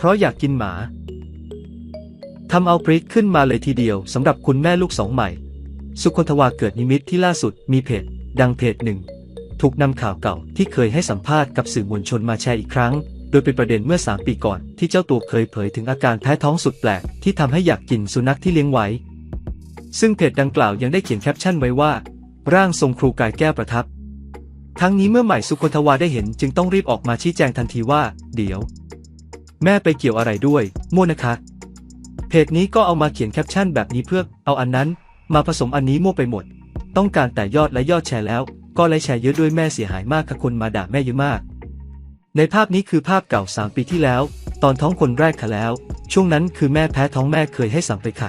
เพราะอยากกินหมาทำเอาปริกขึ้นมาเลยทีเดียวสำหรับคุณแม่ลูกสองใหม่ สุคนทวาเกิดนิมิตที่ล่าสุดมีเพจ ดังเพจหนึ่ง ถูกนำข่าวเก่าที่เคยให้สัมภาษณ์กับสื่อมวลชนมาแชร์อีกครั้ง โดยเป็นประเด็นเมื่อ 3 ปีก่อน ที่เจ้าตัวเคยเผยถึงอาการแพ้ท้องสุดแปลก ที่ทำให้อยากกินสุนัขที่เลี้ยงไว้ ซึ่งเพจดังกล่าวยังได้เขียนแคปชั่นไว้ว่า ร่างทรงครูกายแก้วประทับ ทั้งนี้เมื่อใหม่สุคนทวาได้เห็นจึงต้องรีบออกมาชี้แจงทันทีว่า เดี๋ยว แม่ไปเกี่ยวอะไรด้วยมั่วนะคะ เพจนี้ก็เอามาเขียนแคปชั่นแบบนี้เพื่อเอาอันนั้น มาผสมอันนี้มั่วไปหมด ต้องการแต่ยอดและยอดแชร์แล้ว ก็ไลค์แชร์เยอะด้วยแม่เสียหายมากค่ะคนมาด่าแม่เยอะมาก ในภาพนี้คือภาพเก่า 3 ปีที่แล้ว ตอนท้องคนแรกค่ะแล้ว ช่วงนั้นคือแม่แพ้ท้องแม่เคยให้สั่งไปค่ะ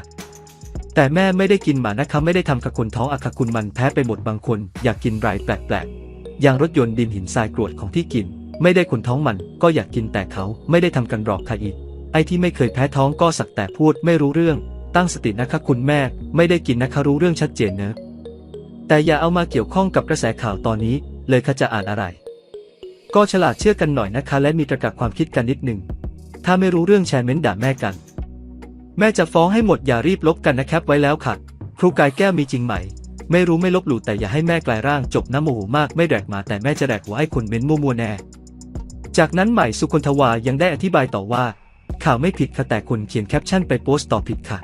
แต่แม่ไม่ได้กินหมานะคะไม่ได้ทำกับคนท้องอะค่ะคุณมันแพ้ไปหมดบางคน อยากกินไรแปลกๆอย่างรถยนต์ดินหินทรายกรวดของที่กิน ไม่ได้คนท้องมันก็อยากกินแต่เขาไม่ได้ทำกันหรอกค่ะอีก ไอ้ที่ไม่เคยแพ้ท้องก็สักแต่พูดไม่รู้เรื่อง ตั้งสตินะคะคุณแม่ ไม่ได้กินนะคะรู้เรื่องชัดเจนเนอะแต่อย่าเอามาเกี่ยวข้องกับกระแสข่าวตอนนี้ เลยค่ะจะอ่านอะไร ก็ฉลาดเชื่อกันหน่อยนะคะ และมีตรรกะความคิดกันนิดหนึ่งถ้าไม่รู้เรื่องแชร์เม้นด่าแม่กัน แม่จะฟ้องให้หมดอย่ารีบลบกันนะครับไว้แล้วค่ะ ครูกายแก้วมีจริงไหม ไม่รู้ไม่ลบหลู่แต่อย่าให้แม่กลายร่างจบน้ำโมโหมากไม่แดกมาแต่แม่จะแดกหัวไอ้คนเม้นมั่วๆแน่ จากนั้นใหม่สุคนทวายังได้อธิบายต่อว่า ข่าวไม่ผิดค่ะแต่คนเขียนแคปชั่นไปโพสต์ต่อผิดค่ะ